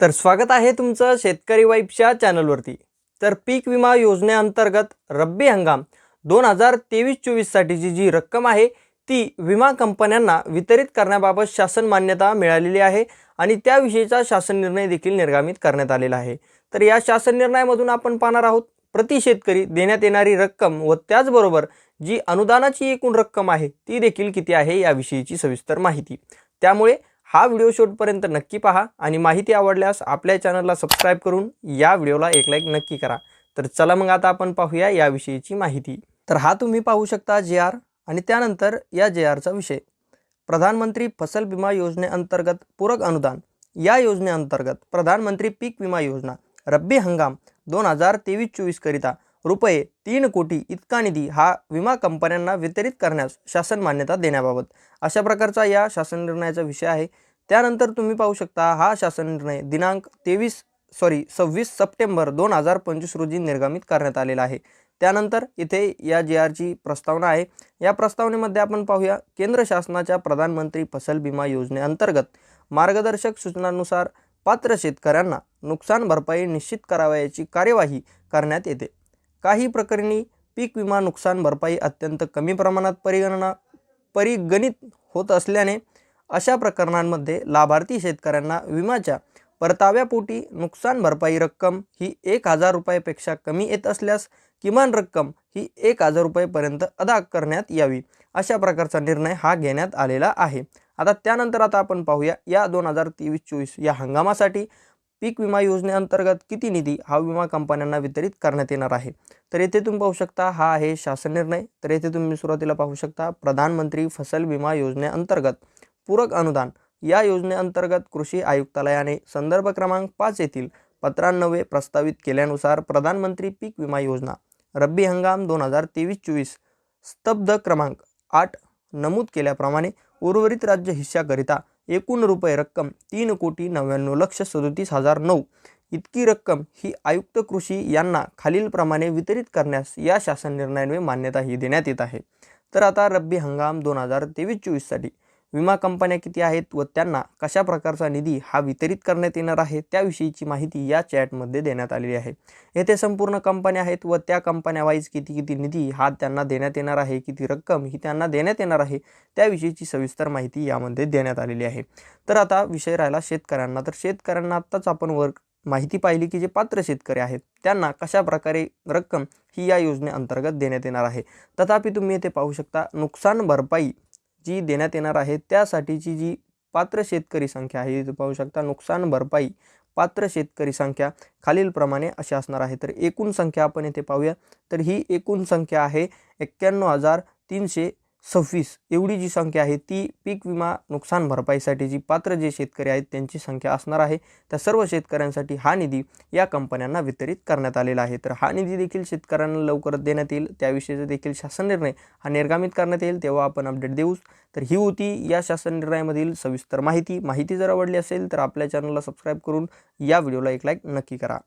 तर स्वागत आहे तुमचं शेतकरी वाईफच्या चॅनलवरती. तर पीक विमा योजनेअंतर्गत रब्बी हंगाम दोन हजार तेवीस चोवीससाठीची जी रक्कम आहे ती विमा कंपन्यांना वितरित करण्याबाबत शासन मान्यता मिळालेली आहे आणि त्याविषयीचा शासन निर्णय देखील निर्गामित करण्यात आलेला आहे. तर या शासन निर्णयामधून आपण पाहणार आहोत प्रति शेतकरी देण्यात येणारी रक्कम व त्याचबरोबर जी अनुदानाची एकूण रक्कम आहे ती देखील किती आहे याविषयीची सविस्तर माहिती. त्यामुळे हा व्हिडिओ शेवटपर्यंत नक्की पहा आणि माहिती आवडल्यास आपल्या चॅनलला सबस्क्राईब करून या व्हिडिओला एक लाईक नक्की करा. तर चला मग आता आपण पाहूया याविषयीची माहिती. तर हा तुम्ही पाहू शकता जे आर आणि त्यानंतर या जे आरचा विषय. प्रधानमंत्री फसल विमा योजनेअंतर्गत पूरक अनुदान. या योजनेअंतर्गत प्रधानमंत्री पीक विमा योजना. रब्बी हंगाम दोन हजार तेवीस चोवीसकरिता रुपये तीन कोटी इतका निधी हा विमा कंपन्यांना वितरित करण्यास शासन मान्यता देण्याबाबत. अशा प्रकारचा या शासन निर्णयाचा विषय आहे. त्यानंतर तुम्ही पाहू शकता हा शासन निर्णय दिनांक तेवीस सॉरी सव्वीस सप्टेंबर दोन हजार पंचवीस रोजी निर्गमित करण्यात आलेला आहे. त्यानंतर इथे या जे आरची प्रस्तावना आहे. या प्रस्तावनेमध्ये आपण पाहूया केंद्र शासनाच्या प्रधानमंत्री फसल विमा योजनेअंतर्गत मार्गदर्शक सूचनांनुसार पात्र शेतकऱ्यांना नुकसान भरपाई निश्चित करावयाची कार्यवाही करण्यात येते. काही प्रकरणी पीक विमा नुकसान भरपाई अत्यंत कमी प्रमाणात परिगणना परिगणित होत असल्याने अशा प्रकरणांमध्ये लाभार्थी शेतकऱ्यांना विम्याच्या परताव्यापोटी नुकसान भरपाई रक्कम ही एक हजार रुपयापेक्षा कमी येत असल्यास किमान रक्कम ही एक हजार रुपयेपर्यंत अदा करण्यात यावी अशा प्रकारचा निर्णय हा घेण्यात आलेला आहे. आता त्यानंतर आता आपण पाहूया या दोन हजार तेवीस चोवीस या हंगामासाठी पीक विमा योजनेअंतर्गत किती निधी हा विमा कंपन्यांना वितरित करण्यात येणार आहे? तर येथे तुम्ही पाहू शकता हा आहे शासन निर्णय. तर येथे तुम्ही सुरुवातीला पाहू शकता प्रधानमंत्री फसल विमा योजनेअंतर्गत पूरक अनुदान. या योजनेअंतर्गत कृषी आयुक्तालयाने संदर्भ क्रमांक पाच येथील पत्रांनवे प्रस्तावित केल्यानुसार प्रधानमंत्री पीक विमा योजना रब्बी हंगाम दोन हजार तेवीस चोवीस स्तब्ध क्रमांक आठ नमूद केल्याप्रमाणे उर्वरित राज्य हिश्श्याकरिता एकूण रुपये रक्कम तीन कोटी नव्याण्णव लक्ष सदोतीस हजार नऊ. इतकी रक्कम ही आयुक्त कृषी यांना खालीलप्रमाणे वितरित करण्यास या शासन निर्णयामुळे मान्यता ही देण्यात येत आहे. तर आता रब्बी हंगाम दोन हजार तेवीस चोवीससाठी विमा कंपन्या किती आहेत व त्यांना कशा प्रकारचा निधी हा वितरित करण्यात येणार आहे त्याविषयीची माहिती या चॅटमध्ये देण्यात आलेली आहे. येथे संपूर्ण कंपन्या आहेत व त्या कंपन्या वाईज किती किती निधी हा त्यांना देण्यात येणार आहे किती रक्कम ही त्यांना देण्यात येणार आहे त्याविषयीची सविस्तर माहिती यामध्ये देण्यात आलेली आहे. तर आता विषय राहिला शेतकऱ्यांना. तर शेतकऱ्यांना आत्ताच आपण वर माहिती पाहिली की जे पात्र शेतकरी आहेत त्यांना कशा प्रकारे रक्कम ही या योजनेअंतर्गत देण्यात येणार आहे. तथापि तुम्ही येथे पाहू शकता नुकसान भरपाई जी देण्यात येणार आहे त्यासाठीची जी पात्र शेतकरी संख्या आहे इथे पाहू शकता नुकसान भरपाई पात्र शेतकरी संख्या खालीलप्रमाणे अशी असणार आहे. तर एकूण संख्या आपण येथे पाहूया. तर ही एकूण संख्या आहे एक्क्याण्णव हजार तीनशे सव्वीस. एवढी जी संख्या आहे ती पीक विमा नुकसान भरपाईसाठी जी पात्र जे शेतकरी आहेत त्यांची संख्या असणार आहे. त्या सर्व शेतकऱ्यांसाठी हा निधी या कंपन्यांना वितरित करण्यात आलेला आहे. तर हा निधी देखील शेतकऱ्यांना लवकरच देण्यात येईल. त्याविषयीचा देखील शासन निर्णय हा निर्गमित करण्यात येईल. तेव्हा आपण अपडेट देऊच. तर ही होती या शासन निर्णयामधील सविस्तर माहिती. माहिती जर आवडली असेल तर आपल्या चॅनलला सबस्क्राईब करून या व्हिडिओला एक लाईक नक्की करा.